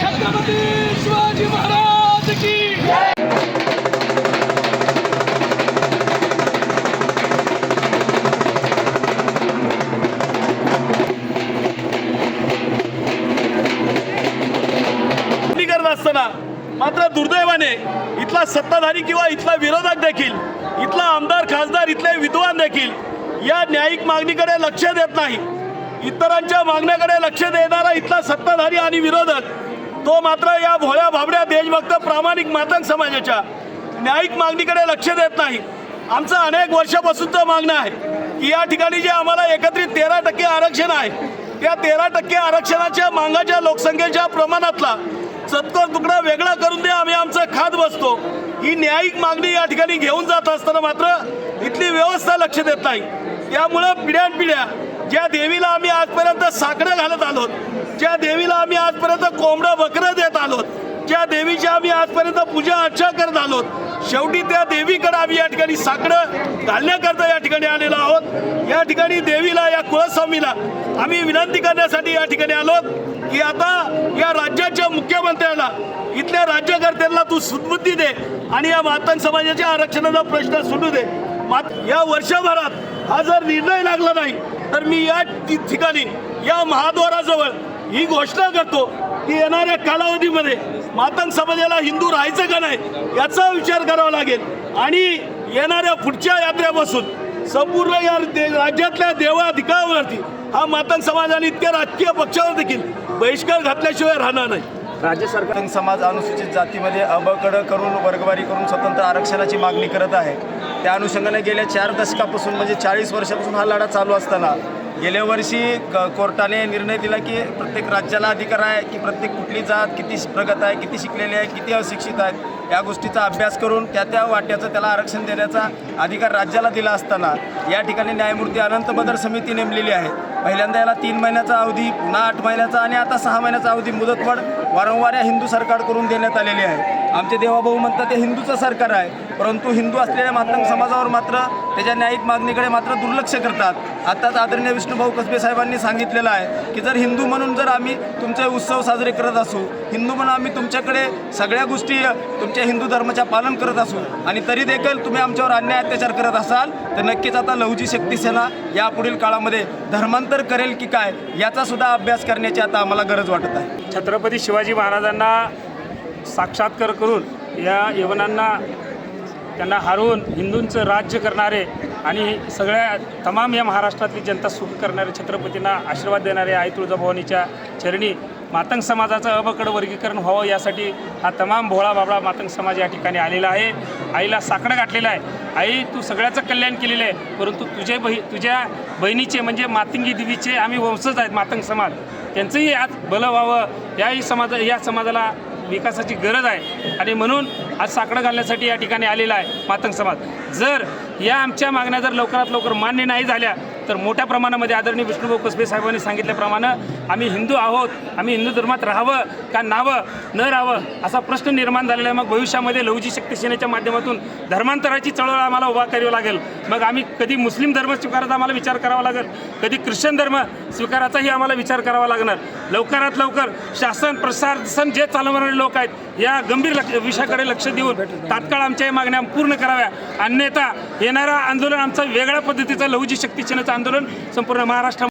शिवाजी मात्र दुर्दैवाने इथला सत्ताधारी किंवा इथला विरोधक देखील इथला आमदार खासदार इथले विद्वान देखील या न्यायिक मागणीकडे लक्ष देत नाही इतरांच्या मागण्याकडे लक्ष देणारा इथला सत्ताधारी आणि विरोधक तो मात्र या भोळ्या भाबड्या देशभक्त प्रामाणिक मातंग समाजाच्या न्यायिक मागणीकडे लक्ष देत नाही. आमचं अनेक वर्षापासूनचं मागणं आहे की या ठिकाणी जे आम्हाला एकत्रित तेरा टक्के आरक्षण आहे त्या तेरा टक्के आरक्षणाच्या मागाच्या लोकसंख्येच्या प्रमाणातला चतकोर तुकडा वेगळा करून दे आम्ही आमचं खात बसतो ही न्यायिक मागणी या ठिकाणी घेऊन जात असताना मात्र इथली व्यवस्था लक्ष देत नाही. त्यामुळं पिढ्यानपिढ्या ज्या देवीला आम्ही आजपर्यंत साकडं घालत आलो ज्या देवीला आम्ही आजपर्यंत कोंबडं बकरं त्या देवीची आम्ही आजपर्यंत पूजा अर्चा करत आलोत. शेवटी त्या देवीकडे आम्ही या ठिकाणी साकडं घालण्याकरता या ठिकाणी आलेलो आहोत. या ठिकाणी देवीला या कुळस्वामीला आम्ही विनंती करण्यासाठी या ठिकाणी आलोत की आता या राज्याच्या मुख्यमंत्र्याला इथल्या राज्यकर्त्यांना तू सुदबुद्धी दे आणि या मातंग समाजाच्या आरक्षणाचा प्रश्न सुटू दे. मात या वर्षभरात हा जर निर्णय लागला नाही तर मी या ठिकाणी या महाद्वाराजवळ ही घोषणा करतो की येणाऱ्या कालावधीमध्ये मातंग समाजाला हिंदू राहायचं का नाही याचा विचार करावा लागेल. आणि येणाऱ्या पुढच्या यात्रेपासून संपूर्ण या दे- राज्यातल्या देवाधिकारावरती हा मातंग समाजाने इतक्या राजकीय पक्षावर देखील बहिष्कार घातल्याशिवाय राहणार नाही. राज्य सरकार समाज अनुसूचित जातीमध्ये अबकड करून वर्गवारी करून स्वतंत्र आरक्षणाची मागणी करत आहे. त्या अनुषंगाने गेल्या चार दशकापासून म्हणजे चाळीस वर्षापासून हा लढा चालू असताना गेल्या वर्षी क कोर्टाने निर्णय दिला की प्रत्येक राज्याला अधिकार आहे की प्रत्येक कुठली जात किती प्रगत आहे किती शिकलेली आहे किती अशिक्षित आहेत या गोष्टीचा अभ्यास करून त्या त्या वाट्याचं त्याला आरक्षण देण्याचा अधिकार राज्याला दिला असताना या ठिकाणी न्यायमूर्ती अनंत बदर समिती नेमलेली आहे. पहिल्यांदा याला तीन महिन्याचा अवधी पुन्हा आठ महिन्याचा आणि आता सहा महिन्याचा अवधी मुदतवाढ वारंवार या हिंदू सरकारकडून देण्यात आलेली आहे. आमचे देवाभाऊ म्हणतात ते हिंदूचं सरकार आहे परंतु हिंदू असलेल्या मातंग समाजावर मात्र त्याच्या न्यायिक मागणीकडे मात्र दुर्लक्ष करतात. आत्ताच आदरणीय विष्णूभाऊ कसबे साहेबांनी सांगितलेलं आहे की जर हिंदू म्हणून जर आम्ही तुमचे उत्सव साजरे करत असू हिंदू म्हणून आम्ही तुमच्याकडे सगळ्या गोष्टी तुमच्या हिंदू धर्माच्या पालन करत असू आणि तरी देखील तुम्ही आमच्यावर अन्याय अत्याचार करत असाल तर नक्कीच आता लहुजी शक्ती सेना यापुढील काळामध्ये धर्मांतर करेल की काय याचा सुद्धा अभ्यास करण्याची आता आम्हाला गरज वाटत आहे. छत्रपती शिवाजी महाराजांना साक्षात्कार करून या यवनांना त्यांना हरवून हिंदूंचं राज्य करणारे आणि सगळ्या तमाम या महाराष्ट्रातली जनता सुख करणाऱ्या छत्रपतींना आशीर्वाद देणारे आई तुळजाभवानीच्या चरणी मातंग समाजाचं अबकड वर्गीकरण व्हावं यासाठी हा तमाम भोळा बाबळा मातंग समाज या ठिकाणी आलेला आहे. आईला साकडं गाठलेलं आहे. आई तू सगळ्याचं कल्याण केलेलं आहे परंतु तुझे बही तुझ्या बहिणीचे म्हणजे मातंगी देवीचे आम्ही वंशज आहेत मातंग समाज. त्यांचंही आज भलं व्हावं. याही समाजा या समाजाला विकासाची गरज आहे. आणि म्हणून आज साकडं घालण्यासाठी या ठिकाणी आलेला आहे मातंग समाज. जर या आमच्या मागण्या जर लवकरात लवकर मान्य नाही झाल्या तर मोठ्या प्रमाणामध्ये आदरणीय विष्णुभाऊ कसबे साहेबांनी सांगितल्याप्रमाणे आम्ही हिंदू आहोत आम्ही हिंदू धर्मात राहावं का नावं न राहावं असा प्रश्न निर्माण झालेला आहे. मग भविष्यामध्ये लहुजी शक्ती सेनेच्या माध्यमातून धर्मांतराची चळवळ आम्हाला उभा करावी लागेल. मग आम्ही कधी मुस्लिम धर्म स्वीकारायचा आम्हाला विचार करावा लागेल? कधी ख्रिश्चन धर्म स्वीकाराचाही आम्हाला विचार करावा लागणार? लवकरात लवकर शासन प्रशासन जे चालवणारे लोक आहेत या गंभीर लक्ष विषयाकडे लक्ष देऊन तात्काळ आमच्या या मागण्या पूर्ण कराव्या. अन्यथा येणारं आंदोलन आमचं वेगळ्या पद्धतीचं लहुजी शक्ती आंदोलन संपूर्ण महाराष्ट्र